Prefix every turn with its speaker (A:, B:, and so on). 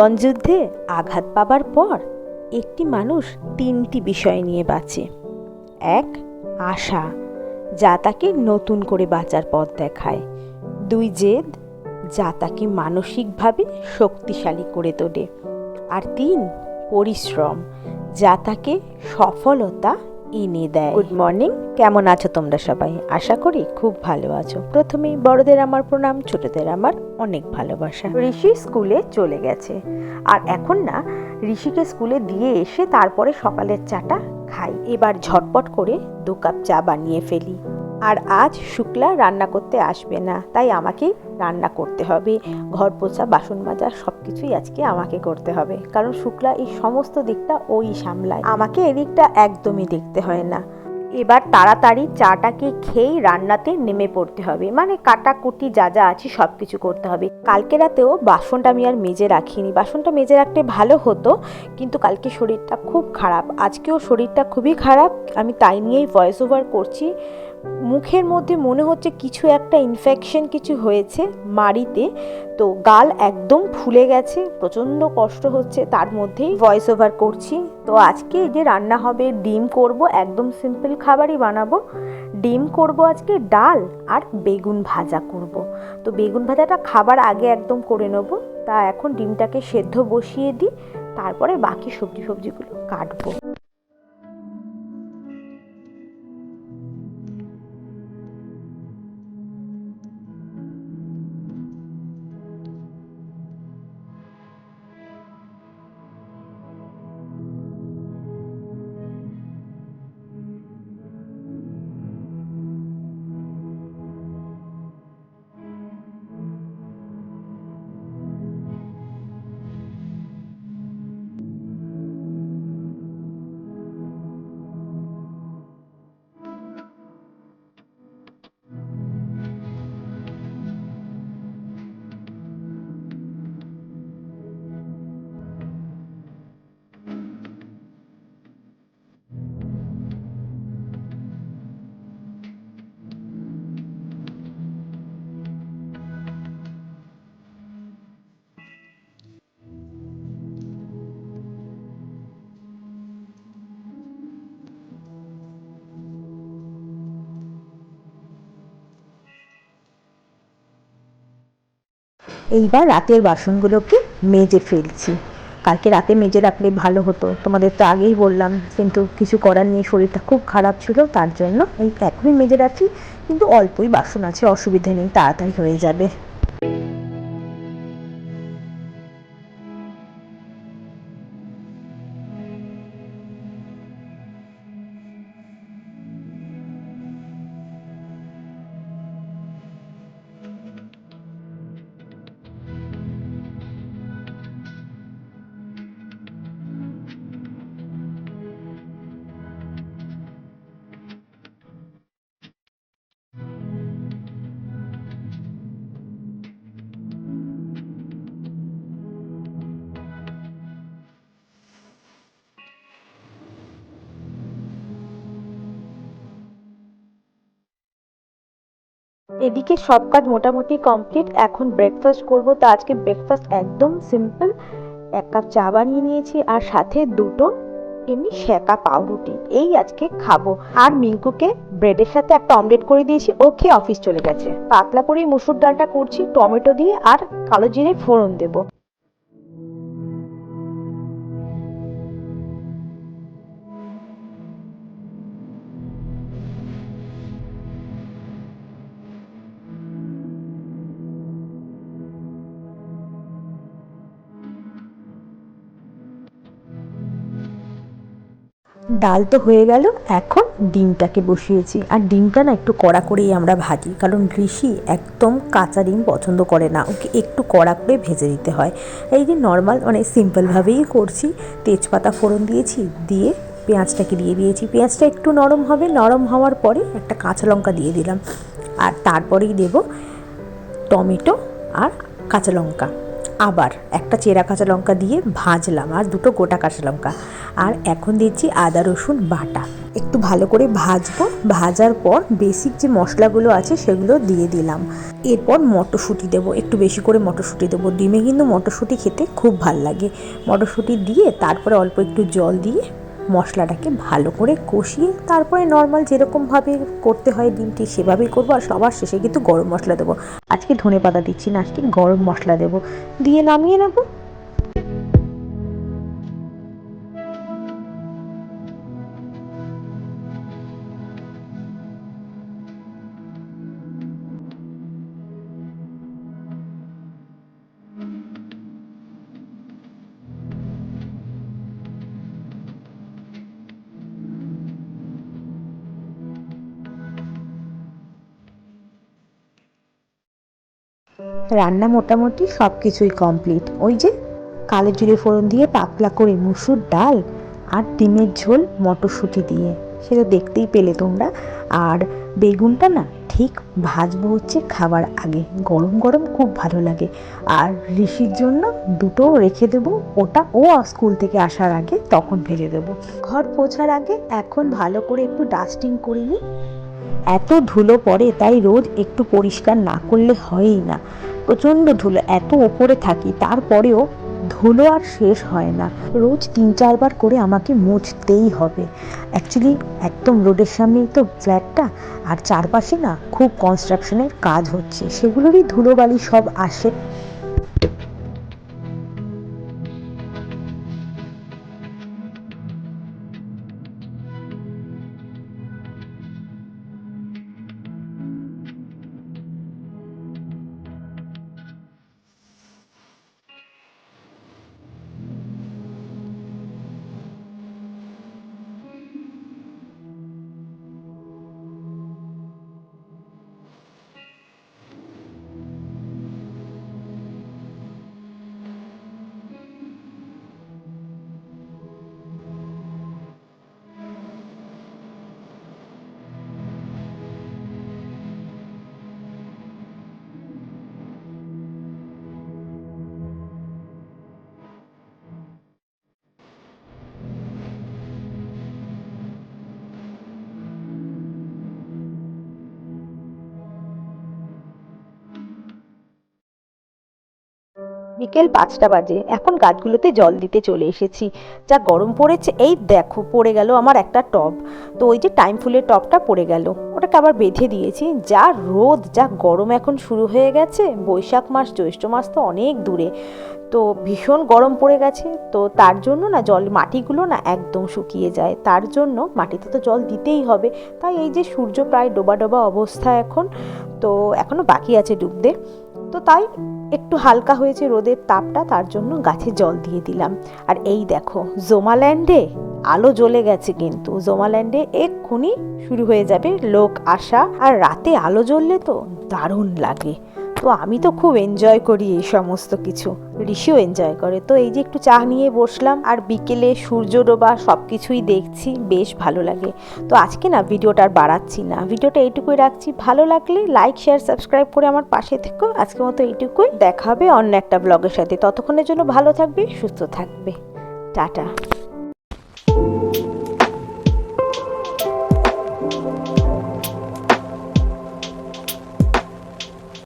A: জীবনযুদ্ধে আঘাত পাবার পর একটি মানুষ তিনটি বিষয় নিয়ে বাঁচে। এক, আশা, যা তাকে নতুন করে বাঁচার পথ দেখায়। দুই, জেদ, যা তাকে মানসিকভাবে শক্তিশালী করে তোলে। আর তিন, পরিশ্রম, যা তাকে সফলতা এনে দেয়। গুড মর্নিং কেমন আছো তোমরা সবাই? আশা করি খুব ভালো আছো। প্রথমেই বড়দের আমার প্রণাম ছোটদের আমার অনেক ভালোবাসা। ঋষি স্কুলে চলে গেছে। আর এখন না ঋষিকে স্কুলে দিয়ে এসে তারপরে সকালের চাটা খাই। এবার ঝটপট করে দু কাপ চা বানিয়ে ফেলি। আর আজ শুক্লা রান্না করতে আসবে না, তাই আমাকেই রান্না করতে হবে। ঘর পোছা, বাসন মাজা সব কিছুই আজকে আমাকে করতে হবে, কারণ শুক্লা এই সমস্ত দিকটা ওই সামলায়। আমাকে এদিকটা একদমই দেখতে হয় না। এবার তাড়াতাড়ি চাটাকে খেয়েই রান্নাতে নেমে পড়তে হবে মানে কাটাকুটি যা যা আছে সব কিছু করতে হবে। কালকে রাতেও বাসনটা আমি আর মেজে রাখিনি। বাসনটা মেজে রাখতে ভালো হতো, কিন্তু কালকে শরীরটা খুব খারাপ। আজকেও শরীরটা খুবই খারাপ। আমি তাই নিয়েই ভয়েস ওভার করছি। মুখের মধ্যে মনে হচ্ছে কিছু একটা ইনফেকশন কিছু হয়েছে মাড়িতে। তো গাল একদম ফুলে গেছে, প্রচণ্ড কষ্ট হচ্ছে, তার মধ্যেই ভয়েস ওভার করছি। তো আজকে যে রান্না হবে, ডিম করব, একদম সিম্পল খাবারই বানাবো। ডিম করব আজকে ডাল আর বেগুন ভাজা করব। তো বেগুন ভাজাটা খাবার আগে একদম করে নেব। তা এখন ডিমটাকে সেদ্ধ বসিয়ে দিই, তারপরে বাকি সবজি সবজিগুলো কাটবো। এইবার রাতের বাসনগুলোকে মেজে ফেলছি। কালকে রাতে মেজে রাখলে ভালো হতো। তোমাদের তো আগেই বললাম, কিন্তু কিছু করার নেই, শরীরটা খুব খারাপ ছিল, তার জন্য এই এখনই মেজে রাখি, কিন্তু অল্পই বাসন আছে, অসুবিধে নেই, তাড়াতাড়ি হয়ে যাবে। এদিকে সব কাজ মোটামুটি কমপ্লিট এখন ব্রেকফাস্ট করব। তো আজকে ব্রেকফাস্ট একদম সিম্পল এক কাপ চা বানিয়ে নিয়েছি আর সাথে দুটো এমনি শেকা পাউরুটি। এই আজকে খাব। আর মিঙ্কুকে ব্রেডের সাথে একটা অমলেট করে দিয়েছি। ও খেয়ে অফিস চলে গেছে। পাতলা করে মুসুর ডালটা করছি, টমেটো দিয়ে আর কালো জিরে ফোড়ন দেবো। ডাল তো হয়ে গেল, এখন ডিমটাকে বসিয়েছি। আর ডিমটা না একটু কড়া করেই আমরা ভাজি, কারণ ঋষি একদম কাঁচা ডিম পছন্দ করে না, ওকে একটু কড়া করে ভেজে দিতে হয়। এই যে নর্মাল মানে সিম্পলভাবেই করছি, তেজপাতা ফোড়ন দিয়েছি, দিয়ে পেঁয়াজটাকে দিয়ে দিয়েছি। পেঁয়াজটা একটু নরম হবে, নরম হওয়ার পরে একটা কাঁচা লঙ্কা দিয়ে দিলাম। আর তারপরেই দেব টমেটো আর কাঁচা লঙ্কা। আবার একটা চেরা কাঁচা লঙ্কা দিয়ে ভাজলাম, আর দুটো গোটা কাঁচা লঙ্কা। আর এখন দিচ্ছি আদা, রসুন, বাটা। একটু ভালো করে ভাজবো। ভাজার পর বেসিক যে মশলাগুলো আছে সেগুলো দিয়ে দিলাম। এরপর মটরশুঁটি দেবো, একটু বেশি করে মটরশুঁটি দেবো। ডিমে কিন্তু মটরশুঁটি খেতে খুব ভালো লাগে। মটরশুঁটি দিয়ে তারপরে অল্প একটু জল দিয়ে মশলাটাকে ভালো করে কষিয়ে তারপরে নর্মাল যেরকমভাবে করতে হয় ডিমটি সেভাবেই করব আর সবার শেষে কিন্তু গরম মশলা দেবো। আজকে ধনে পাতা দিচ্ছি না, আজকে গরম মশলা দেবো। দিয়ে নামিয়ে নেব। রান্না মোটামুটি সব কিছুই কমপ্লিট ওই যে কালো জিরে ফোড়ন দিয়ে পাতলা করে মুসুর ডাল আর ডিমের ঝোল মটরশুঁটি দিয়ে। সেটা দেখতেই পেলে তোমরা। আর বেগুনটা না ঠিক ভাজবো হচ্ছে খাবার আগে। গরম গরম খুব ভালো লাগে। আর ঋষির জন্য দুটো রেখে দেবো। ওটা ও স্কুল থেকে আসার আগে তখন ভেজে দেবো। ঘর পোছার আগে এখন ভালো করে একটু ডাস্টিং করে নিই। এত ধুলো পড়ে, তাই রোজ একটু পরিষ্কার না করলে হয়ই না। প্রচণ্ড ধুলো, এত ওপরে থাকি, তারপরেও ধুলো আর শেষ হয় না। রোজ তিন চারবার করে আমাকে মুছতেই হবে। অ্যাকচুয়ালি একদম রোডের সামনেই তো ফ্ল্যাটটা, আর চারপাশে না খুব কনস্ট্রাকশনের কাজ হচ্ছে। সেগুলোরই ধুলোবালি সব আসে। বিকেল পাঁচটা বাজে। এখন গাছগুলোতে জল দিতে চলে এসেছি। যা গরম পড়েছে, এই দেখো, পড়ে গেল আমার একটা টব। তো ওই যে টাইম ফুলের টবটা পড়ে গেল। ওটাকে আবার বেঁধে দিয়েছি। যা রোদ, যা গরম এখন শুরু হয়ে গেছে। বৈশাখ মাস, জ্যৈষ্ঠ মাস তো অনেক দূরে। তো ভীষণ গরম পড়ে গেছে। তো তার জন্য না জল, মাটিগুলো না একদম শুকিয়ে যায়। তার জন্য মাটিতে তো জল দিতেই হবে। তাই এই যে সূর্য প্রায় ডোবা ডোবা অবস্থা এখন। তো এখনও বাকি আছে ডুবতে। তো তাই একটু হালকা হয়েছে রোদের তাপটা, তার জন্য গাছে জল দিয়ে দিলাম। আর এই দেখো জোমাল্যান্ডে আলো জ্বলে গেছে কিন্তু। জোমাল্যান্ডে এক্ষুনি শুরু হয়ে যাবে লোক আসা। আর রাতে আলো জ্বললে তো দারুণ লাগে। তো আমি তো খুব এনজয় করি এই সমস্ত কিছু। ঋষিও এনজয় করে। তো এই যে একটু চা নিয়ে বসলাম আর বিকেলে সূর্য ডোবা সব কিছুই দেখছি, বেশ ভালো লাগে। তো আজকে না ভিডিওটা আর বাড়াচ্ছি না। ভিডিওটা এইটুকুই রাখছি। ভালো লাগলে লাইক শেয়ার সাবস্ক্রাইব করে আমার পাশে থেকো। আজকের মতো এইটুকুই। দেখা হবে অন্য একটা ব্লগের সাথে। ততক্ষণের জন্য ভালো থাকবে, সুস্থ থাকবে। টাটা।